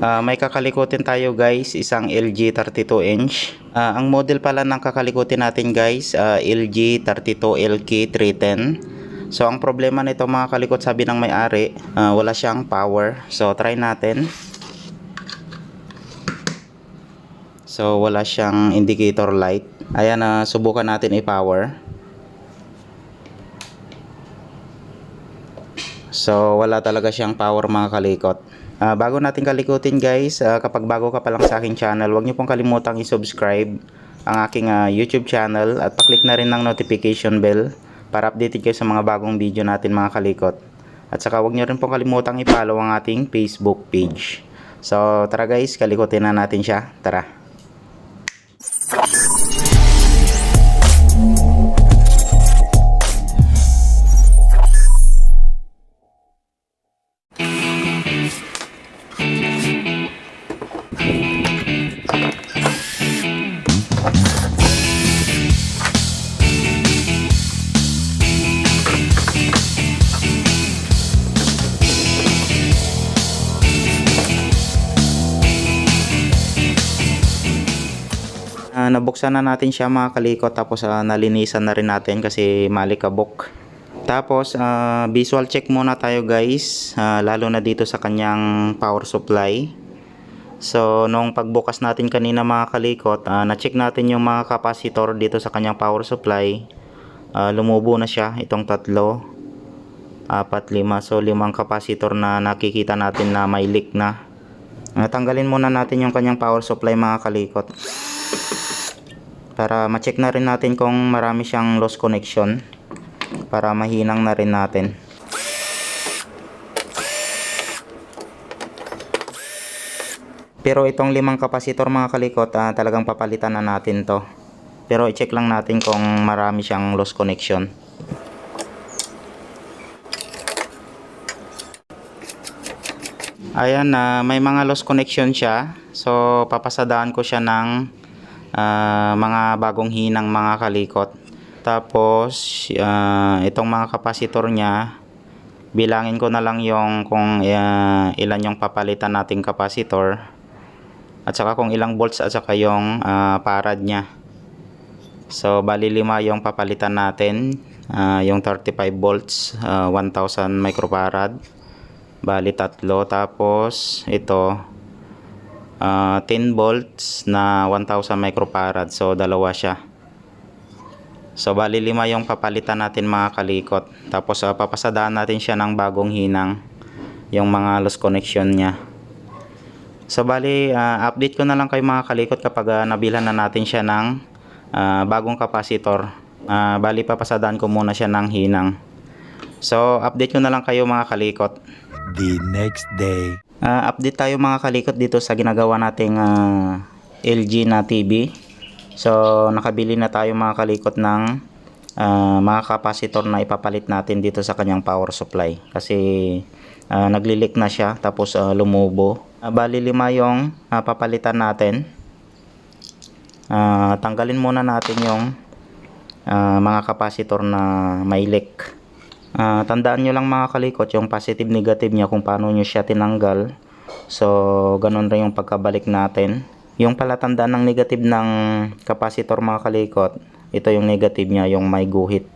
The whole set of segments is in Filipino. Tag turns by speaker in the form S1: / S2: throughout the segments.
S1: Ah, may kakalikutin tayo guys, isang LG 32 inch. Ah, ang model pala ng kakalikutin natin guys, ah, LG 32LK 310. So ang problema nito mga kalikot sabi ng may-ari, ah, wala siyang power. So try natin. So wala siyang indicator light. Ayan na subukan natin i-power. So wala talaga siyang power mga kalikot. Ah, bago natin kalikutin guys, ah, kapag bago ka pa lang sa aking channel, huwag niyo pong kalimutang i-subscribe ang aking ah, YouTube channel at pa-click na rin ng notification bell para updated kayo sa mga bagong video natin mga kalikot. At saka huwag niyo rin pong kalimutang i-follow ang ating Facebook page. So tara guys, kalikutin na natin siya. Tara. Ah, nabuksan na natin siya mga kalikot tapos ah, nalinisan na rin natin kasi malikabok. Tapos ah, visual check muna tayo guys ah, lalo na dito sa kanyang power supply. So nung pagbukas natin kanina mga kalikot, ah, na-check natin yung mga capacitor dito sa kanyang power supply. Ah, lumubo na siya itong tatlo. Apat, lima. So limang capacitor na nakikita natin na may leak na. Ah, tanggalin muna natin yung kanyang power supply mga kalikot para ma-check na rin natin kung marami siyang lost connection. Para mahinang na rin natin. Pero itong limang kapasitor mga kalikot ah, talagang papalitan na natin to. Pero i-check lang natin kung marami siyang lost connection. Ayan na may mga lost connection siya. So papasadaan ko siya ng ah, mga bagong hinang mga kalikot. Tapos, ah, itong mga kapasitor niya, bilangin ko na lang yung kung ah, ilan yung papalitan nating kapasitor. At saka kung ilang volts at saka yung ah, farad niya. So, bali lima yung papalitan natin. Ah, yung 35 volts, ah, 1000 microfarad. Bali tatlo. Tapos, ito, ah, 10 volts na 1000 microfarad. So, dalawa siya. So, bali lima yung papalitan natin mga kalikot. Tapos, ah, papasadaan natin siya ng bagong hinang. Yung mga lost connection niya. So, bali, ah, update ko na lang kayo mga kalikot kapag ah, nabilhan na natin siya ng ah, bagong kapasitor. Ah, bali, papasadaan ko muna siya ng hinang. So, update ko na lang kayo mga kalikot.
S2: the next day.
S1: Ah, update tayo mga kalikot dito sa ginagawa nating ah, LG na TV. So, nakabili na tayo mga kalikot ng ah, mga kapasitor na ipapalit natin dito sa kanyang power supply. Kasi ah, naglilik na siya tapos ah, lumubo. Ah, bali lima yung ah, papalitan natin. Ah, tanggalin muna natin yung ah, mga kapasitor na may leak. Ah, tandaan nyo lang mga kalikot yung positive negative niya kung paano nyo siya tinanggal. So, ganun rin yung pagkabalik natin. Yung palatandaan ng negative ng capacitor mga kalikot, ito yung negative niya, yung may guhit.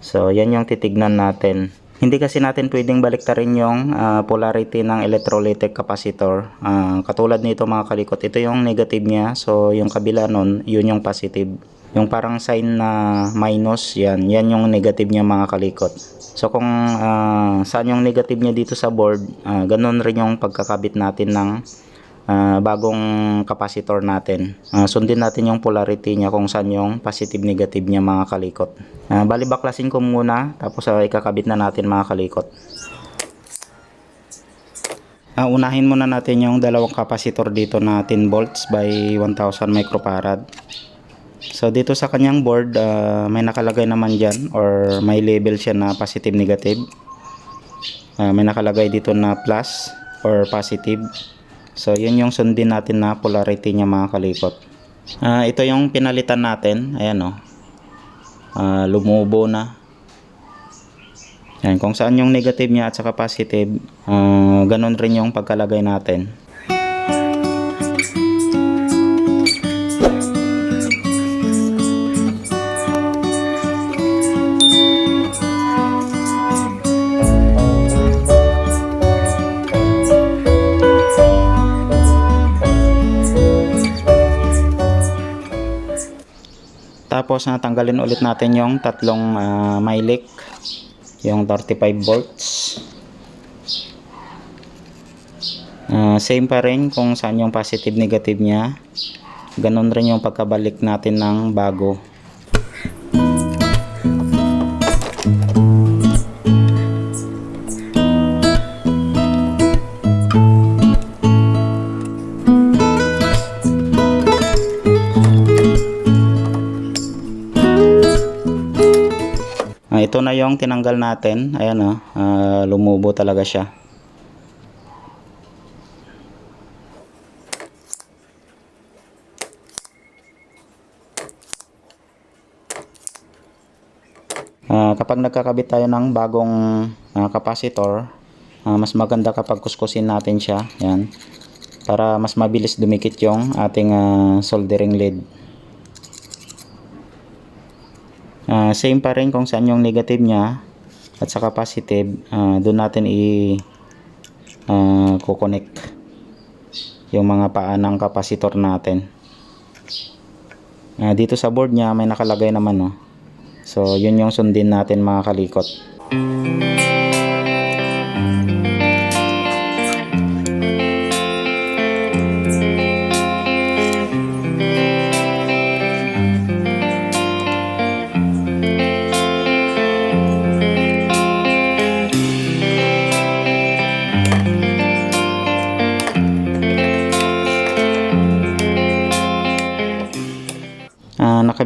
S1: So, yan yung titignan natin. Hindi kasi natin pwedeng baliktarin yung ah, polarity ng electrolytic capacitor. Ah, katulad nito mga kalikot, ito yung negative niya. So, yung kabila nun, yun yung positive. Yung parang sign na minus, yan. Yan yung negative niya mga kalikot. So, kung ah, saan yung negative niya dito sa board, ah, ganun rin yung pagkakabit natin ng ah, bagong capacitor natin. Ah, sundin natin yung polarity niya kung saan yung positive negative niya mga kalikot. Ah, bali baklasin ko muna tapos ah, ikakabit na natin mga kalikot. Ah, unahin muna natin yung dalawang capacitor dito na 10 volts by 1000 microfarad. So dito sa kanyang board ah, may nakalagay naman dyan or may label siya na positive negative. Ah, may nakalagay dito na plus or positive. So yun yung sundin natin na polarity niya mga kalikot. Ah, ito yung pinalitan natin. Ayan o. Ah, lumubo na. Yan, kung saan yung negative niya at saka positive, ah, ganun rin yung pagkalagay natin. Tapos natanggalin ulit natin yung tatlong uh, mylick, yung 35 volts. Ah, same pa rin kung saan yung positive negative niya. Ganon rin yung pagkabalik natin ng bago. Ito na yung tinanggal natin. Ayan oh, ah, lumubo talaga siya. Ah, kapag nagkakabit tayo ng bagong ah, capacitor, ah, mas maganda kapag kuskusin natin siya. Yan. Para mas mabilis dumikit yung ating ah, soldering lead. Ah, same pa rin kung saan yung negative niya at saka positive, ah, doon natin i ah, kukonect yung mga paa ng capacitor natin. Ah, dito sa board niya may nakalagay naman no. So, yun yung sundin natin mga kalikot. Ah,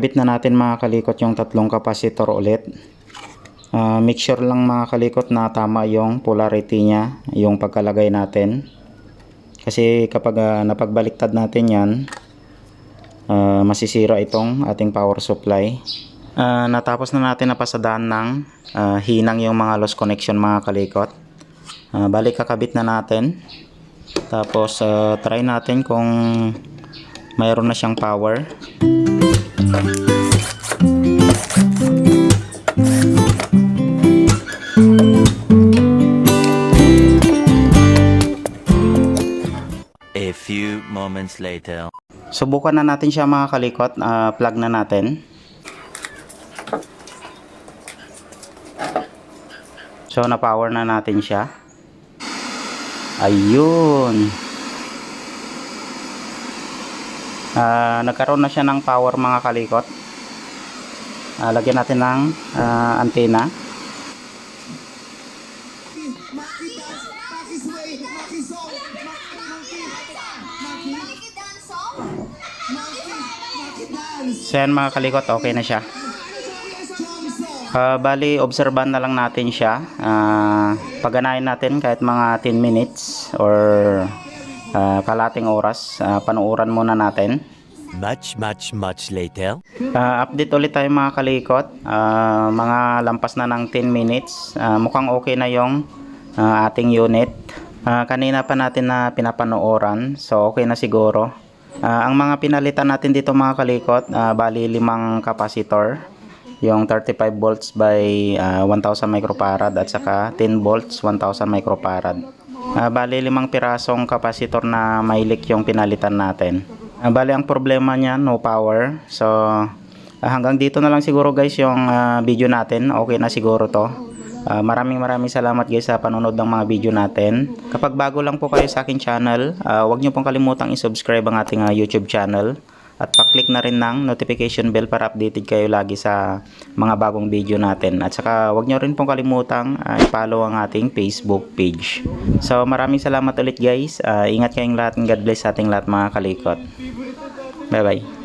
S1: nakabit na natin mga kalikot yung tatlong kapasitor ulit. Ah, make sure lang mga kalikot na tama yung polarity niya, yung pagkalagay natin. Kasi kapag ah, napagbaliktad natin yan, ah, masisira itong ating power supply. Ah, natapos na natin napasadaan ng ah, hinang yung mga lost connection mga kalikot. Ah, balik kakabit na natin. Tapos ah, try natin kung mayroon na siyang power.
S2: A few moments later.
S1: Subukan na natin siya mga kalikot. Ah, plug na natin. So, na-power na natin siya. Ayun. Ah, nagkaroon na siya ng power mga kalikot. Ah, lagyan natin ng ah, antena. So yan mga kalikot, okay na siya. Ah, bali, obserban na lang natin siya. Ah, paganahin natin kahit mga 10 minutes or ah, kalating oras. Ah, panuuran muna natin.
S2: Much, much, much later.
S1: Ah, update ulit tayo mga kalikot. Ah, mga lampas na ng 10 minutes. Ah, mukhang okay na yung ah, ating unit. Ah, kanina pa natin na pinapanooran. So okay na siguro. Ah, ang mga pinalitan natin dito mga kalikot, ah, bali limang capacitor. Yung 35 volts by ah, 1000 microfarad at saka 10 volts 1000 microfarad. Ah, bali limang pirasong capacitor na mailik yung pinalitan natin. Ah, bali ang problema niya no power. So ah, hanggang dito na lang siguro guys yung ah, video natin. Okay na siguro to. Ah, maraming maraming salamat guys sa panonood ng mga video natin. Kapag bago lang po kayo sa aking channel, ah, huwag niyo pong kalimutang i-subscribe ang ating ah, YouTube channel. At pa-click na rin ng notification bell para updated kayo lagi sa mga bagong video natin. At saka huwag niyo rin pong kalimutang ah, i-follow ang ating Facebook page. So maraming salamat ulit guys. Ah, ingat kayong lahat and God bless sa ating lahat mga kalikot. Bye bye.